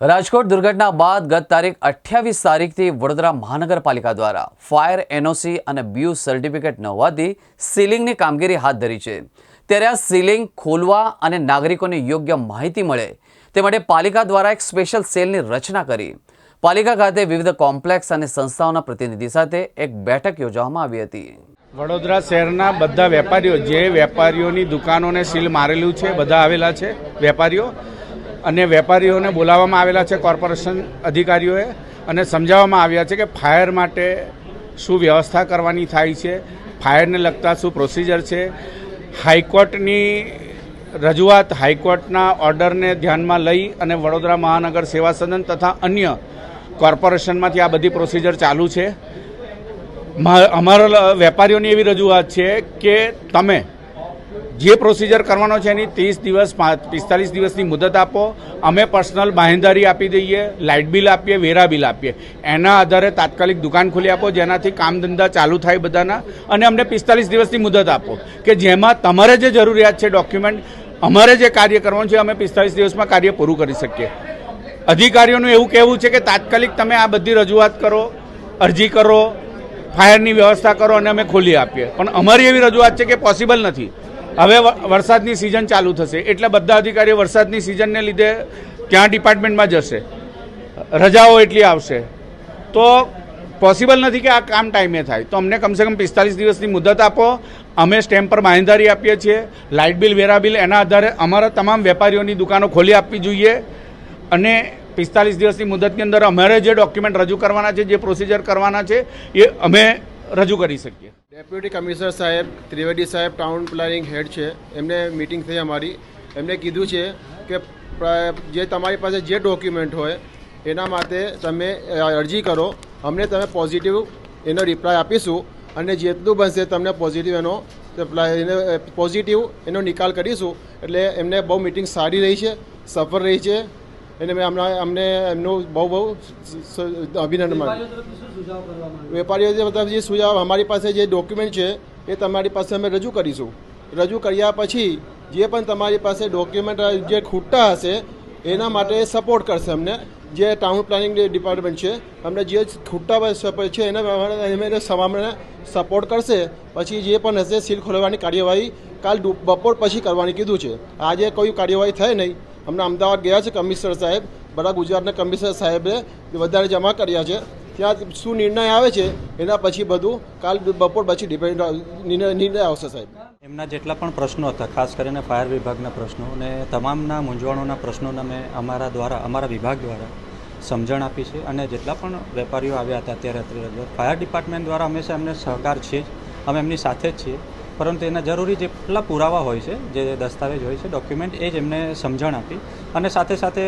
રાજકોટ દુર્ઘટના બાદ ગત તારીખ અઠ્યાવીસ તારીખથી વડોદરા મહાનગરપાલિકા દ્વારા ફાયર એનઓસી અને બ્યુ સર્ટિફિકેટ ન હોવાથી સીલિંગની કામગીરી હાથ ધરી છે. ત્યારે આ સીલિંગ ખોલવા અને નાગરિકોને યોગ્ય માહિતી મળે તે માટે પાલિકા દ્વારા એક સ્પેશિયલ સેલની રચના કરી. પાલિકા ખાતે વિવિધ કોમ્પ્લેક્સ અને સંસ્થાઓના પ્રતિનિધિ સાથે એક બેઠક યોજવામાં આવી હતી. વડોદરા શહેરના બધા વેપારીઓ, જે વેપારીઓની દુકાનોને સીલ મારેલું છે, બધા આવેલા છે, વેપારીઓ અને વેપારીઓને બોલાવવામાં આવેલા છે, કોર્પોરેશન અધિકારીઓએ, અને સમજાવવામાં આવ્યા છે કે ફાયર માટે શું વ્યવસ્થા કરવાની થાય છે, ફાયરને લગતા શું પ્રોસિજર છે. હાઈકોર્ટની રજૂઆત હાઈકોર્ટના ઓર્ડરને ધ્યાનમાં લઈ અને વડોદરા મહાનગર સેવા સદન તથા અન્ય કોર્પોરેશનમાંથી આ બધી પ્રોસિજર ચાલુ છે. અમારા વેપારીઓની એવી રજૂઆત છે કે તમે જે પ્રોસિજર કરવાનો છે એની ત્રીસ દિવસ પિસ્તાલીસ દિવસની મુદત આપો. અમે પર્સનલ બાંહેધારી આપી દઈએ લાઇટ બિલ આપીએ, વેરા બિલ આપીએ. એના આધારે તાત્કાલિક દુકાન ખોલી આપો, જેનાથી કામ ધંધા ચાલુ થાય બધાના. અને અમને પિસ્તાલીસ દિવસની મુદત આપો કે જેમાં તમારે જે જરૂરિયાત છે ડોક્યુમેન્ટ અમારે જે કાર્ય કરવાનું છે, અમે પિસ્તાલીસ દિવસમાં કાર્ય પૂરું કરી શકીએ. અધિકારીઓનું એવું કહેવું છે કે તાત્કાલિક તમે આ બધી રજૂઆત કરો, અરજી કરો, ફાયરની વ્યવસ્થા કરો અને અમે ખોલી આપીએ. પણ અમારી એવી રજૂઆત છે કે પોસિબલ નથી. હવે વરસાદની સિઝન ચાલુ થશે. એટલે બધા અધિકારીઓ વરસાદની સિઝનને લીધે ત્યાં ડિપાર્ટમેન્ટમાં જશે? રજાઓ એટલી આવશે. તો પોસિબલ નથી કે આ કામ ટાઈમે થાય. તો અમને કમસે કમ પિસ્તાલીસ દિવસની મુદત આપો. અમે સ્ટેમ્પ પર બાંહેધારી આપીએ છીએ. લાઇટ બિલ વેરા બિલ એના આધારે અમારા તમામ વેપારીઓની દુકાનો ખોલી આપવી જોઈએ. અને પિસ્તાલીસ દિવસની મુદતની અંદર અમારે જે ડોક્યુમેન્ટ રજૂ કરવાના છે, જે પ્રોસિજર કરવાના છે, એ અમે રજૂ કરી શકીએ. ડેપ્યુટી કમિશનર સાહેબ, ત્રિવેદી સાહેબ, ટાઉન પ્લાનિંગ હેડ છે. એમને મિટિંગ થઈ અમારી. એમને કીધું છે કે જે તમારી પાસે જે ડોક્યુમેન્ટ હોય, એના માટે તમે અરજી કરો. અમને તમે પોઝિટિવ એનો રિપ્લાય આપીશું અને જેટલું બનશે તમને પોઝિટિવ એનો પોઝિટિવ એનો નિકાલ કરીશું. એટલે એમને બહુ મિટિંગ સારી રહી છે, સફળ રહી છે. એને મેં હમણાં અમને એમનું બહુ બહુ અભિનંદન માન્યું વેપારીઓ જે મતલબ જે સુઝાવ અમારી પાસે જે ડોક્યુમેન્ટ છે એ તમારી પાસે અમે રજૂ કરીશું. રજૂ કર્યા પછી જે પણ તમારી પાસે ડોક્યુમેન્ટ જે ખૂટતા હશે એના માટે સપોર્ટ કરશે અમને. જે ટાઉન પ્લાનિંગ ડિપાર્ટમેન્ટ છે અમને જે ખૂટતા છે એને એમને અમને સપોર્ટ કરશે. પછી જે પણ હશે સીલ ખોલવાની કાર્યવાહી કાલ બપોર પછી કરવાની કીધું છે. આજે કોઈ કાર્યવાહી થઈ નહીં. અમને અમદાવાદ ગયા છે કમિશનર સાહેબ. બધા ગુજરાતના કમિશનર સાહેબે વધારે જમા કર્યા છે. ત્યાં શું નિર્ણય આવે છે એના પછી બધું કાલ બપોર પછી ડિપેન્ડ નિર્ણય આવશે સાહેબ. એમના જેટલા પણ પ્રશ્નો હતા, ખાસ કરીને ફાયર વિભાગના પ્રશ્નો અને તમામના મૂંઝવણોના પ્રશ્નોને અમે અમારા દ્વારા, અમારા વિભાગ દ્વારા સમજણ આપી છે અને જેટલા પણ વેપારીઓ આવ્યા હતા અત્યારે ફાયર ડિપાર્ટમેન્ટ દ્વારા હંમેશા એમને સહકાર છે જ. અમે એમની સાથે જ છીએ. પરંતુ એના જરૂરી જેટલા પુરાવા હોય છે, જે દસ્તાવેજ હોય છે ડોક્યુમેન્ટ એ જ એમને સમજણ આપી અને સાથે સાથે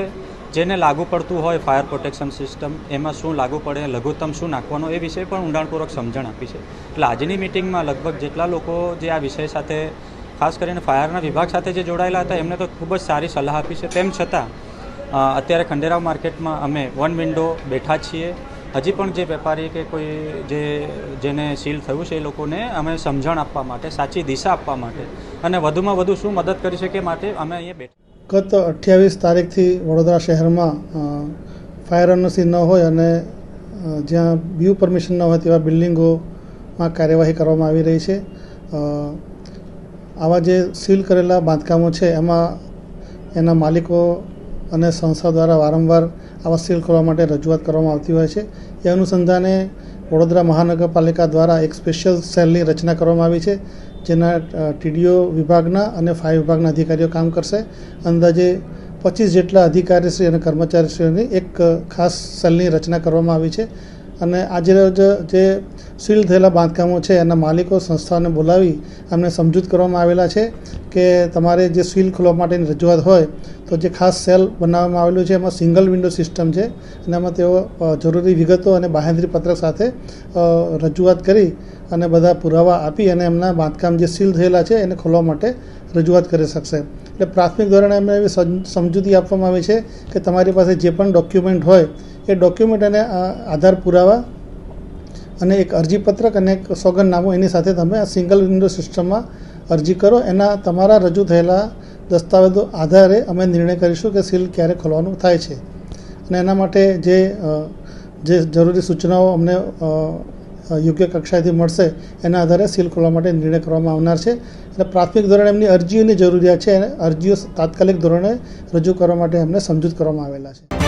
જેને લાગુ પડતું હોય ફાયર પ્રોટેક્શન સિસ્ટમ એમાં શું લાગુ પડે, લઘુત્તમ શું નાખવાનો, એ વિષય પણ ઊંડાણપૂર્વક સમજણ આપી છે. એટલે આજની મિટિંગમાં લગભગ જેટલા લોકો જે આ વિષય સાથે, ખાસ કરીને ફાયરના વિભાગ સાથે જે જોડાયેલા હતા, એમને તો ખૂબ જ સારી સલાહ આપી છે. તેમ છતાં અત્યારે ખંડેરાવ માર્કેટમાં અમે વન વિન્ડો બેઠા છીએ. હજી પણ જે વેપારી કે કોઈ જે, જેને સીલ થયું છે એ લોકોને અમે સમજણ આપવા માટે, સાચી દિશા આપવા માટે અને વધુમાં વધુ શું મદદ કરી શકીએ માટે અમે અહીંયા બેઠા. ગત અઠ્યાવીસ તારીખથી વડોદરા શહેરમાં ફાયર એનઓસી ન હોય અને જ્યાં વ્યૂ પરમિશન ન હોય તેવા બિલ્ડિંગોમાં કાર્યવાહી કરવામાં આવી રહી છે. આવા જે સીલ કરેલા બાંધકામો છે, એમાં એના માલિકો અને સંસ્થા દ્વારા વારંવાર આવા સીલ કરવા માટે રજૂઆત કરવામાં આવતી હોય છે. એ અનુસંધાને વડોદરા મહાનગરપાલિકા દ્વારા એક સ્પેશિયલ સેલની રચના કરવામાં આવી છે, જેના ટીડીઓ વિભાગના અને ફાયર વિભાગના અધિકારીઓ કામ કરશે. અંદાજે પચીસ જેટલા અધિકારીશ્રી અને કર્મચારીશ્રીઓની એક ખાસ સેલની રચના કરવામાં આવી છે. અને આજે જે સીલ થયેલા બાંધકામો છે, એના માલિકો સંસ્થાઓને બોલાવી અમને સમજૂત કરવામાં આવેલા છે કે તમારે જે સીલ ખોલવા માટેની રજૂઆત હોય, તો જે ખાસ સેલ બનાવવામાં આવેલું છે, એમાં સિંગલ વિન્ડો સિસ્ટમ છે. અને એમાં તેઓ જરૂરી વિગતો અને બાહેંધરી પત્રક સાથે રજૂઆત કરી અને બધા પુરાવા આપી અને એમના બાંધકામ જે સીલ થયેલા છે એને ખોલવા માટે રજૂઆત કરી શકશે. એટલે પ્રાથમિક ધોરણે એમને એવી સમ- સમજૂતી આપવામાં આવી છે કે તમારી પાસે જે પણ ડોક્યુમેન્ટ હોય, એ ડોક્યુમેન્ટ અને આધાર પુરાવા અને એક અરજીપત્રક અને એક સોગંદનામું એની સાથે તમે આ સિંગલ વિન્ડો સિસ્ટમમાં અરજી કરો. એના તમારા રજૂ થયેલા દસ્તાવેજો આધારે અમે નિર્ણય કરીશું કે સીલ ક્યારે ખોલવાનું થાય છે. અને એના માટે જે જે જરૂરી સૂચનાઓ અમને યોગ્ય કક્ષાએથી મળશે એના આધારે સીલ ખોલવા માટે નિર્ણય કરવામાં આવનાર છે. એટલે પ્રાથમિક ધોરણે એમની અરજીઓની જરૂરિયાત છે અને અરજીઓ તાત્કાલિક ધોરણે રજૂ કરવા માટે એમને સમજૂત કરવામાં આવેલા છે.